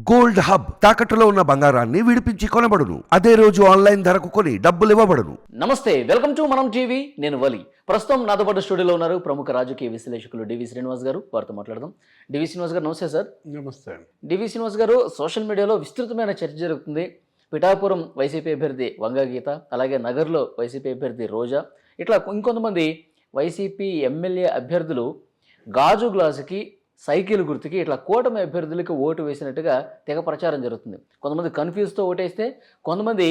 Gold hub తాకట్టులో ఉన్న బంగారాన్ని విడిపించి కొనబడును. అదే రోజు ఆన్లైన్ ధరకు కొని డబ్బులు ఇవ్వబడును. నమస్తే వెల్కమ్ టు మనం టీవీ. నేను వలి. ప్రస్తుతం నాతో పాటు స్టూడియోలో ఉన్నారు ప్రముఖ రాజకీయ విశ్లేషకులు డివి శ్రీనివాస్ గారు. వారితో మాట్లాడదాం. డివి శ్రీనివాస్ గారు నమస్తే సార్. నమస్తే. డివి శ్రీనివాస్ గారు సోషల్ మీడియాలో విస్తృతమైన చర్చ జరుగుతుంది. పిఠాపురం వైసీపీ అభ్యర్థి వంగ గీత అలాగే నగర్లో వైసీపీ అభ్యర్థి రోజా. ఇట్లా ఇంకొంతమంది వైసీపీ ఎమ్మెల్యే అభ్యర్థులు గాజు గ్లాసుకి సైకిల్ గుర్తుకి ఇట్లా కూటమి అభ్యర్థులకు ఓటు వేసినట్టుగా తెగ ప్రచారం జరుగుతుంది. కొంతమంది కన్ఫ్యూజ్తో ఓటేస్తే కొంతమంది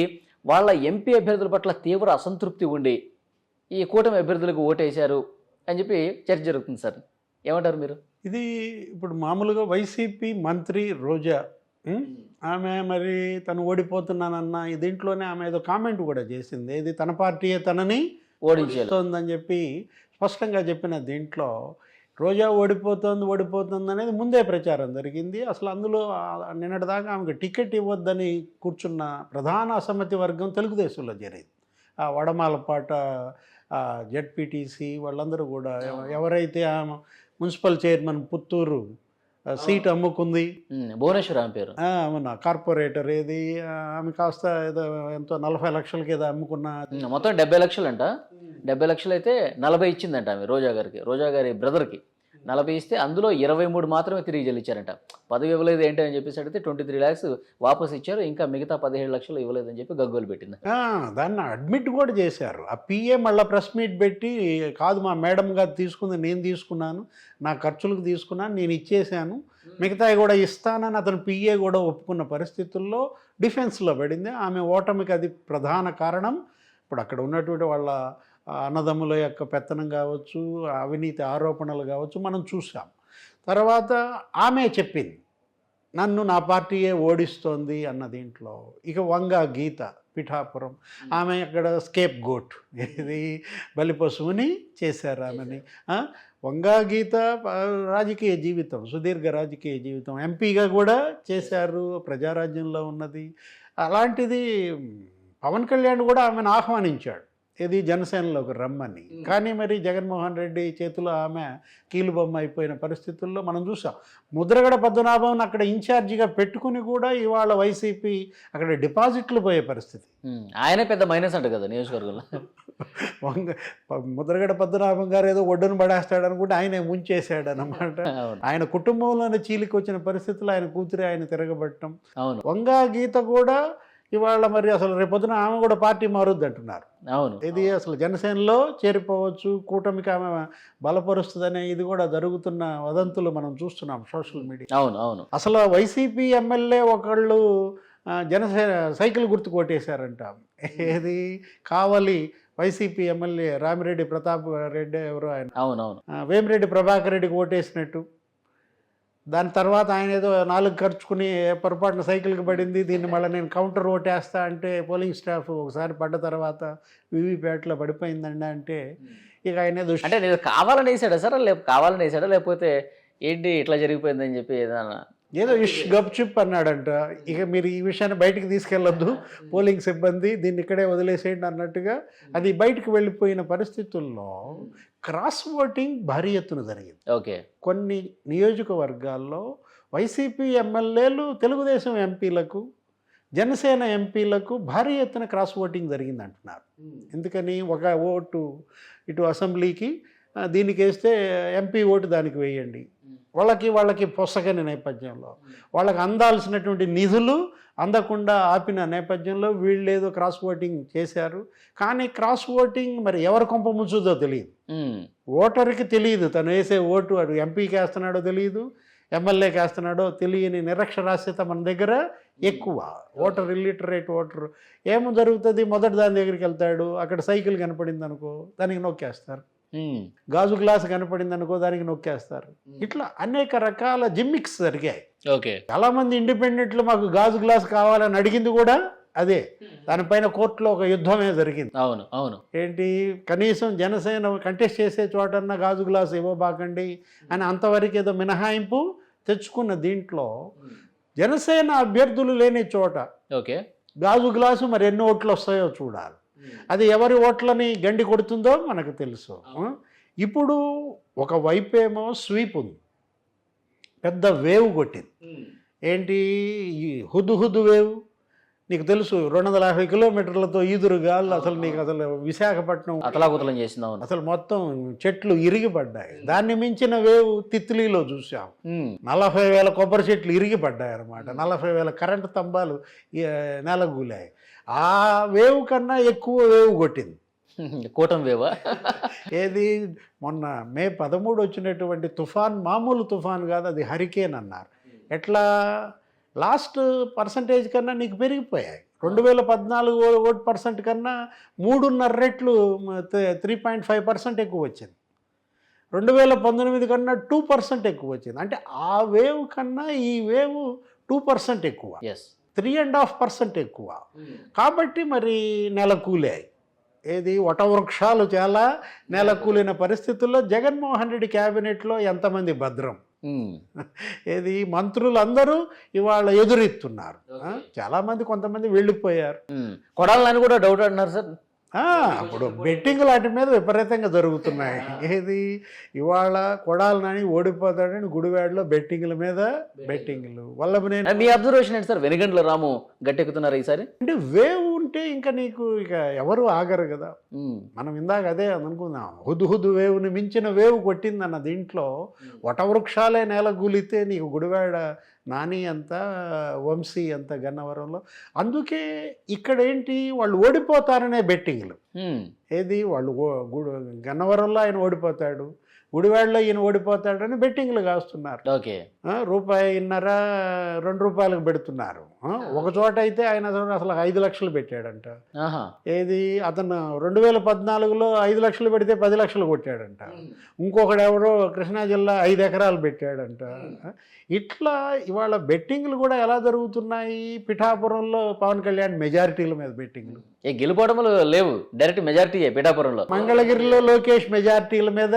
వాళ్ళ ఎంపీ అభ్యర్థుల పట్ల తీవ్ర అసంతృప్తి ఉండి ఈ కూటమి అభ్యర్థులకు ఓటేశారు అని చెప్పి చర్చ జరుగుతుంది సార్. ఏమంటారు మీరు? ఇది ఇప్పుడు మామూలుగా వైసీపీ మంత్రి రోజా? ఆమె మరి తను ఓడిపోతున్నానన్న దీంట్లోనే ఆమె ఏదో కామెంట్ కూడా చేసింది. ఇది తన పార్టీయే తనని ఓడించారు ఓడిస్తోందని చెప్పి స్పష్టంగా చెప్పిన దీంట్లో రోజా ఓడిపోతుంది ఓడిపోతుంది అనేది ముందే ప్రచారం జరిగింది. అసలు అందులో నిన్నటిదాకా ఆమెకు టికెట్ ఇవ్వద్దని కూర్చున్న ప్రధాన అసమ్మతి వర్గం తెలుగుదేశంలో చేరింది. ఆ వడమాలపాట జెడ్పీటీసీ వాళ్ళందరూ కూడా ఎవ- ఎవరైతే ఆమె మున్సిపల్ చైర్మన్ పుత్తూరు సీట్ అమ్ముకుంది. భువనేశ్వర్ ఆమె పేరు. అవునా కార్పొరేటర్ ఏది ఆమె కాస్త ఏదో ఎంతో నలభై లక్షలకి ఏదో అమ్ముకున్న మొత్తం డెబ్బై లక్షలు అంట డెబ్బై లక్షలు అయితే నలభై ఇచ్చిందంట ఆమె రోజా గారికి రోజా గారి బ్రదర్కి. నలభై ఇస్తే అందులో ఇరవై మూడు మాత్రమే తిరిగి చెల్లించారంట. పదవి ఇవ్వలేదు ఏంటి అని చెప్పేసి అడిగితే ట్వంటీ త్రీ ల్యాక్స్ వాపస్ ఇచ్చారు. ఇంకా మిగతా పదిహేడు లక్షలు ఇవ్వలేదని చెప్పి గగ్గోలు పెట్టింది. దాన్ని అడ్మిట్ కూడా చేశారు. ఆ పిఏ మళ్ళీ ప్రెస్ మీట్ పెట్టి కాదు మా మేడం గారు తీసుకుంది నేను తీసుకున్నాను. నా ఖర్చులకు తీసుకున్నాను నేను ఇచ్చేశాను. మిగతాయి కూడా ఇస్తానని అతను పిఏ కూడా ఒప్పుకున్న పరిస్థితుల్లో డిఫెన్స్లో పడింది. ఆమె ఓటమికి అది ప్రధాన కారణం. ఇప్పుడు అక్కడ ఉన్నటువంటి వాళ్ళ అన్నదమ్ముల యొక్క పెత్తనం కావచ్చు అవినీతి ఆరోపణలు కావచ్చు మనం చూసాం తర్వాత ఆమె చెప్పింది నన్ను నా పార్టీయే ఓడిస్తోంది అన్న దీంట్లో ఇక వంగ గీత పిఠాపురం. ఆమె అక్కడ స్కేప్ గోట్ ఇది బలిపశువుని చేశారు ఆమెని. వంగా గీత రాజకీయ జీవితం సుదీర్ఘ రాజకీయ జీవితం. ఎంపీగా కూడా చేశారు ప్రజారాజ్యంలో ఉన్నది. అలాంటిది పవన్ కళ్యాణ్ కూడా ఆమెను ఆహ్వానించాడు. ఇది జనసేనలోకి రమ్మని. కానీ మరి జగన్మోహన్ రెడ్డి చేతిలో ఆమె కీలుబొమ్మ అయిపోయిన పరిస్థితుల్లో మనం చూసాం. ముద్రగడ పద్మనాభం అక్కడ ఇన్ఛార్జిగా పెట్టుకుని కూడా ఇవాళ వైసీపీ అక్కడ డిపాజిట్లు పోయే పరిస్థితి. ఆయనే పెద్ద మైనస్ అంట కదా నియోజకవర్గంలో. ముద్రగడ పద్మనాభం గారు ఏదో ఒడ్డును పడేస్తాడు అనుకుంటే ఆయనే ముంచేశాడు అనమాట ఆయన కుటుంబంలోనే చీలికి వచ్చిన పరిస్థితుల్లో ఆయన కూతురి ఆయన తిరగబట్టడం. అవును. వంగా గీత కూడా ఇవాళ మరి అసలు రేపొద్దున ఆమె కూడా పార్టీ మారుద్ది అంటున్నారు. అవును. ఇది అసలు జనసేనలో చేరిపోవచ్చు కూటమికి ఆమె బలపరుస్తుందనే ఇది కూడా జరుగుతున్న వదంతులు మనం చూస్తున్నాం సోషల్ మీడియా. అవును అవును. అసలు వైసీపీ ఎమ్మెల్యే ఒకళ్ళు జనసేన సైకిల్ గుర్తు కొట్టేశారంట. ఏది? కావలి వైసీపీ ఎమ్మెల్యే రామిరెడ్డి ప్రతాప్ రెడ్డి ఎవరు ఆయన? అవును అవును. ఆ, వేమిరెడ్డి ప్రభాకర్ రెడ్డికి ఓటేసినట్టు దాని తర్వాత ఆయన ఏదో నాలుగు ఖర్చుకుని పొరపాటున సైకిల్కి పడింది దీన్ని మళ్ళీ నేను కౌంటర్ ఓటేస్తా అంటే పోలింగ్ స్టాఫ్ ఒకసారి పడ్డ తర్వాత వివిప్యాట్లో పడిపోయిందండి అంటే ఇక ఆయన అంటే నేను కావాలని వేసాడా సార్? లేకపోతే కావాలని వేసాడా? లేకపోతే ఏంటి ఇట్లా జరిగిపోయిందని చెప్పి ఏదైనా ఏదో ఇష్ గప్చిప్ అన్నాడంట. ఇక మీరు ఈ విషయాన్ని బయటికి తీసుకెళ్ళొద్దు. పోలింగ్ సిబ్బంది దీన్ని ఇక్కడే వదిలేసేయండి అన్నట్టుగా అది బయటికి వెళ్ళిపోయిన పరిస్థితుల్లో క్రాస్ ఓటింగ్ భారీ ఎత్తున జరిగింది. ఓకే. కొన్ని నియోజకవర్గాల్లో వైసీపీ ఎమ్మెల్యేలు తెలుగుదేశం ఎంపీలకు జనసేన ఎంపీలకు భారీ ఎత్తున క్రాస్ ఓటింగ్ జరిగింది అంటున్నారు ఎందుకని? ఒక ఓటు ఇటు అసెంబ్లీకి దీనికి వేస్తే ఎంపీ ఓటు దానికి వేయండి. వాళ్ళకి వాళ్ళకి పొసగని నేపథ్యంలో. వాళ్ళకి అందాల్సినటువంటి నిధులు అందకుండా ఆపిన నేపథ్యంలో వీళ్ళు ఏదో క్రాస్ ఓటింగ్ చేశారు. కానీ క్రాస్ ఓటింగ్ మరి ఎవరు కొంప ముంచుదో తెలియదు. ఓటర్కి తెలియదు. తను వేసే ఓటు అటు ఎంపీకి వేస్తున్నాడో తెలియదు ఎమ్మెల్యేకి వేస్తున్నాడో తెలియని నిరక్షరాస్యత మన దగ్గర ఎక్కువ. Voter illiterate voter. ఏమో జరుగుతుంది మొదటి దాని దగ్గరికి వెళ్తాడు అక్కడ సైకిల్ కనపడింది అనుకో దానికి నొక్కేస్తారు. గాజు గ్లాస్ కనపడింది అనుకో దానికి నొక్కేస్తారు. ఇట్లా అనేక రకాల జిమ్మిక్స్ జరిగాయి. ఓకే. చాలామంది ఇండిపెండెంట్లు మాకు గాజు గ్లాస్ కావాలని అడిగింది కూడా అదే. దానిపైన కోర్టులో ఒక యుద్ధమే జరిగింది. అవును అవును. ఏంటి? కనీసం జనసేన కంటెస్ట్ చేసే చోటన్నా గాజు గ్లాసు ఇవ్వబాకండి అని అంతవరకు ఏదో మినహాయింపు తెచ్చుకున్న దీంట్లో జనసేన అభ్యర్థులు లేని చోట ఓకే. గాజు గ్లాసు మరి ఎన్ని ఓట్లు వస్తాయో చూడాలి. అది ఎవరి ఓట్లని గండి కొడుతుందో మనకు తెలుసు. ఇప్పుడు ఒక వైపేమో స్వీప్ ఉంది. పెద్ద వేవ్ కొట్టింది. ఏంటి? ఈ హుద్దు హుద్దు వేవ్? నీకు తెలుసు రెండు వందల యాభై కిలోమీటర్లతో ఈదురు గాలు అసలు నీకు అసలు విశాఖపట్నం అతలాకుతలం చేసింది అసలు మొత్తం చెట్లు ఇరిగిపడ్డాయి. దాన్ని మించిన వేవ్ తిత్లీలో చూసాం. నలభై వేల కొబ్బరి చెట్లు ఇరిగిపడ్డాయి అన్నమాట. నలభై వేల కరెంటు స్తంభాలు నేలగూలాయి. ఆ వేవ్ కన్నా ఎక్కువ వేవ్ కొట్టింది. కూటమి వేవా? ఏది? మొన్న మే పదమూడు వచ్చినటువంటి తుఫాన్ మామూలు తుఫాన్ కాదు అది హరికేన్ అన్నారు. ఎట్లా? లాస్ట్ పర్సంటేజ్ కన్నా నీకు పెరిగిపోయాయి. రెండు వేల పద్నాలుగు ఓట్ పర్సెంట్ కన్నా మూడున్నర రెట్లు త్రీ పాయింట్ ఫైవ్ పర్సెంట్ ఎక్కువ వచ్చింది. రెండు వేల పంతొమ్మిది కన్నా టూ పర్సెంట్ ఎక్కువ వచ్చింది. అంటే ఆ వేవ్ కన్నా ఈ వేవ్ టూ పర్సెంట్ ఎక్కువ. Yes three and half percent ఎక్కువ. కాబట్టి మరి నెలకూలాయి ఏది వటవృక్షాలు చాలా నెలకూలిన పరిస్థితుల్లో జగన్మోహన్ రెడ్డి క్యాబినెట్లో ఎంతమంది భద్రం? ఏది? మంత్రులందరూ ఇవాళ ఎదురెత్తున్నారు చాలామంది కొంతమంది వెళ్ళిపోయారు. కొడాలని కూడా డౌట్ అంటున్నారు సార్. ఆ, అప్పుడు బెట్టింగ్ లాంటి మీద విపరీతంగా జరుగుతున్నాయి. ఏది? ఇవాళ కొడాలి నాని ఓడిపోతాడని గుడివాడలో బెట్టింగ్ల మీద బెట్టింగ్లు వల్లభనేని మీ అబ్జర్వేషన్ ఏంటి సార్? వెనుగండ్ల రాము గట్టెక్కుతున్నారు ఈసారి? అంటే వేవ్ ఉంటే ఇంకా నీకు ఇక ఎవరు ఆగరు కదా. మనం ఇందాక అదే అనుకుందాం హుద్దు వేవుని మించిన వేవు కొట్టిందన్న దీంట్లో వటవృక్షాలే నేల గూలితే నీకు గుడివాడ నాని అంత వంశీ అంత గన్నవరంలో. అందుకే ఇక్కడ ఏంటి వాళ్ళు ఓడిపోతారనే బెట్టింగ్లు. ఏది? వాళ్ళు గన్నవరంలో ఆయన ఓడిపోతాడు గుడివాడలో ఈయన ఓడిపోతాడని బెట్టింగ్లు కాస్తున్నారు. ఓకే. రూపాయిన్నర రెండు రూపాయలకు పెడుతున్నారు. ఒక చోట అయితే ఆయన అసలు- ఐదు లక్షలు పెట్టాడంట. ఆహా. ఏది? అతను రెండు వేల పద్నాలుగులో ఐదు లక్షలు పెడితే పది లక్షలు కొట్టాడంట. ఇంకొకడు ఎవరో కృష్ణా జిల్లా ఐదు ఎకరాలు పెట్టాడంట. ఇట్లా ఇవాళ బెట్టింగ్లు కూడా ఎలా జరుగుతున్నాయి? పిఠాపురంలో పవన్ కళ్యాణ్ మెజారిటీల మీద బెట్టింగ్లు. ఏ గెలుపోవడములు లేవు. డైరెక్ట్ మెజారిటీ పిఠాపురంలో. మంగళగిరిలో లోకేష్ మెజారిటీల మీద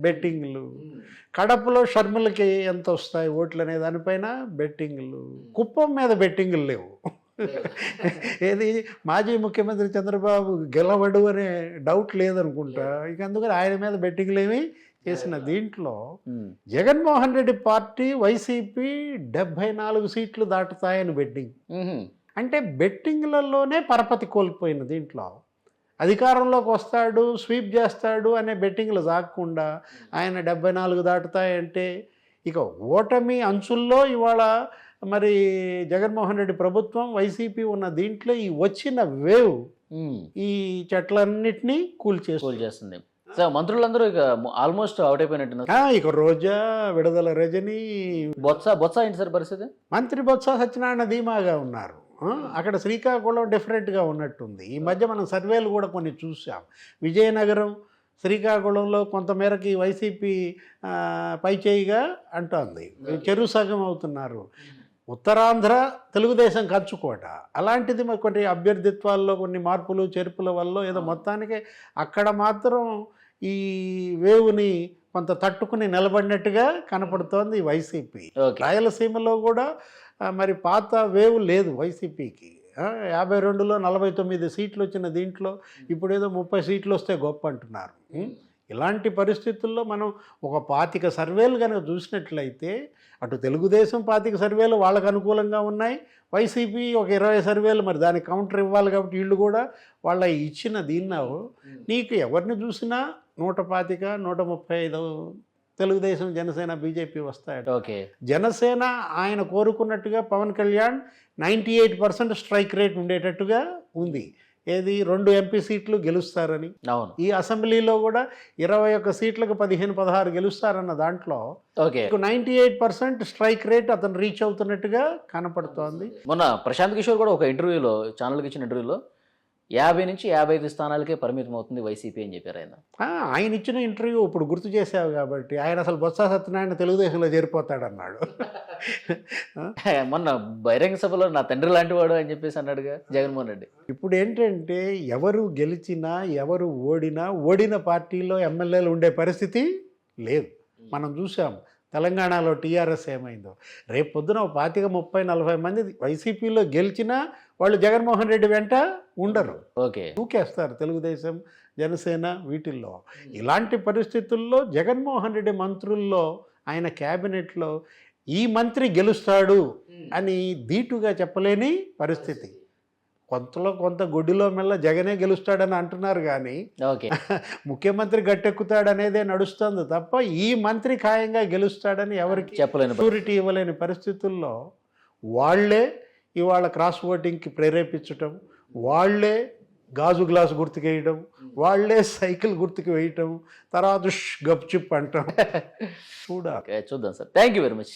బెట్టింగ్లు. కడపలో షర్మిలకి ఎంత వస్తాయి ఓట్లు అనే దానిపైన బెట్టింగ్లు. కుప్పం మీద బెట్టింగ్లు లేవు. ఏది? మాజీ ముఖ్యమంత్రి చంద్రబాబు గెలవడు అనే డౌట్ లేదనుకుంటా. ఇక అందుకని ఆయన మీద బెట్టింగ్లు ఏమి చేసిన దీంట్లో. జగన్మోహన్ రెడ్డి పార్టీ వైసీపీ డెబ్భై నాలుగు సీట్లు దాటుతాయని బెట్టింగ్. అంటే బెట్టింగ్లలోనే పరపతి కోల్పోయిన దీంట్లో. అధికారంలోకి వస్తాడు స్వీప్ చేస్తాడు అనే బెట్టింగ్లు సాగకుండా ఆయన డెబ్బై నాలుగు దాటుతాయంటే ఇక ఓటమి అంచుల్లో ఇవాళ మరి జగన్మోహన్ రెడ్డి ప్రభుత్వం వైసీపీ ఉన్న దీంట్లో ఈ వచ్చిన వేవ్. ఈ చెట్లన్నిటినీ కూల్చేస్తుంది. కూల్ చేస్తుంది సార్ మంత్రులందరూ ఇక ఆల్మోస్ట్ అవుట్ అయిపోయినట్టున్నారు. ఇక రోజా విడుదల రజని బొత్స బొత్స ఏంటి సార్ పరిస్థితి? మంత్రి బొత్స సత్యనారాయణ ధీమాగా ఉన్నారు. అక్కడ శ్రీకాకుళం డిఫరెంట్గా ఉన్నట్టుంది. ఈ మధ్య మనం సర్వేలు కూడా కొన్ని చూసాం విజయనగరం శ్రీకాకుళంలో కొంతమేరకి వైసీపీ పైచేయిగా అంటోంది. చెరు సగం అవుతున్నారు. ఉత్తరాంధ్ర తెలుగుదేశం ఖర్చుకోట అలాంటిది మరి కొన్ని అభ్యర్థిత్వాల్లో కొన్ని మార్పులు చేర్పుల వల్ల ఏదో మొత్తానికి అక్కడ మాత్రం ఈ వేవుని కొంత తట్టుకుని నిలబడినట్టుగా కనపడుతోంది వైసీపీ రాయలసీమలో కూడా మరి పాత వేవ్ లేదు వైసీపీకి. యాభై రెండులో నలభై తొమ్మిది సీట్లు వచ్చిన దీంట్లో ఇప్పుడు ఏదో ముప్పై సీట్లు వస్తే గొప్ప అంటున్నారు? ఇలాంటి పరిస్థితుల్లో మనం ఒక పాతిక సర్వేలు కనుక చూసినట్లయితే అటు తెలుగుదేశం పాతిక సర్వేలు వాళ్ళకు అనుకూలంగా ఉన్నాయి. వైసీపీ ఒక ఇరవై సర్వేలు మరి దానికి కౌంటర్ ఇవ్వాలి కాబట్టి వీళ్ళు కూడా వాళ్ళ ఇచ్చిన దీన్ని నీకు ఎవరిని చూసినా నూట పాతిక నూట ముప్పై ఐదు తెలుగుదేశం జనసేన బీజేపీ వస్తాయి ఓకే. జనసేన ఆయన కోరుకున్నట్టుగా Pawan Kalyan ninety eight percent strike rate ఉండేటట్టుగా ఉంది. ఏది రెండు ఎంపీ సీట్లు గెలుస్తారని. అవును. ఈ అసెంబ్లీలో కూడా ఇరవై ఒక్క సీట్లకు పదిహేను పదహారు గెలుస్తారన్న దాంట్లో okay. Ninety eight percent strike rate అతను రీచ్ అవుతున్నట్టుగా కనపడుతోంది. మొన్న ప్రశాంత్ కిషోర్ కూడా ఒక ఇంటర్వ్యూలో ఛానల్కి ఇచ్చిన ఇంటర్వ్యూలో యాభై నుంచి యాభై ఐదు స్థానాలకే పరిమితం అవుతుంది వైసీపీ అని చెప్పారు ఆయన. ఆయన ఇచ్చిన ఇంటర్వ్యూ ఇప్పుడు గుర్తు చేసావు కాబట్టి ఆయన అసలు బొత్స సత్యనారాయణ తెలుగుదేశంలో చేరిపోతాడన్నాడు. మొన్న బహిరంగ సభలో నా తండ్రి లాంటి వాడు అని చెప్పేసి అన్నాడుగా జగన్మోహన్ రెడ్డి. ఇప్పుడు ఏంటంటే ఎవరు గెలిచినా ఎవరు ఓడినా ఓడిన పార్టీలో ఎమ్మెల్యేలు ఉండే పరిస్థితి లేదు. మనం చూసాం తెలంగాణలో టీఆర్ఎస్ ఏమైందో. రేపు పొద్దున పాతిక ముప్పై నలభై మంది వైసీపీలో గెలిచినా వాళ్ళు జగన్మోహన్ రెడ్డి వెంట ఉండరు. ఓకే. దూకేస్తారు తెలుగుదేశం జనసేన వీటిల్లో. ఇలాంటి పరిస్థితుల్లో జగన్మోహన్ రెడ్డి మంత్రుల్లో ఆయన క్యాబినెట్లో ఈ మంత్రి గెలుస్తాడు అని ధీటుగా చెప్పలేని పరిస్థితి. కొంతలో కొంత గొడ్డిలో మెల్ల జగనే గెలుస్తాడని అంటున్నారు కానీ ఓకే. ముఖ్యమంత్రి గట్టెక్కుతాడనేదే నడుస్తుంది తప్ప ఈ మంత్రి ఖాయంగా గెలుస్తాడని ఎవరికి చెప్పలేని. షూరిటీ ఇవ్వలేని పరిస్థితుల్లో వాళ్ళే ఇవాళ క్రాస్ ఓటింగ్కి ప్రేరేపించటం వాళ్ళే గాజు గ్లాస్ గుర్తుకు వేయడం వాళ్ళే సైకిల్ గుర్తుకు వేయటం తర్వాత గప్చిప్ అంటాం. చూడాలి. చూద్దాం sir. Thank you very much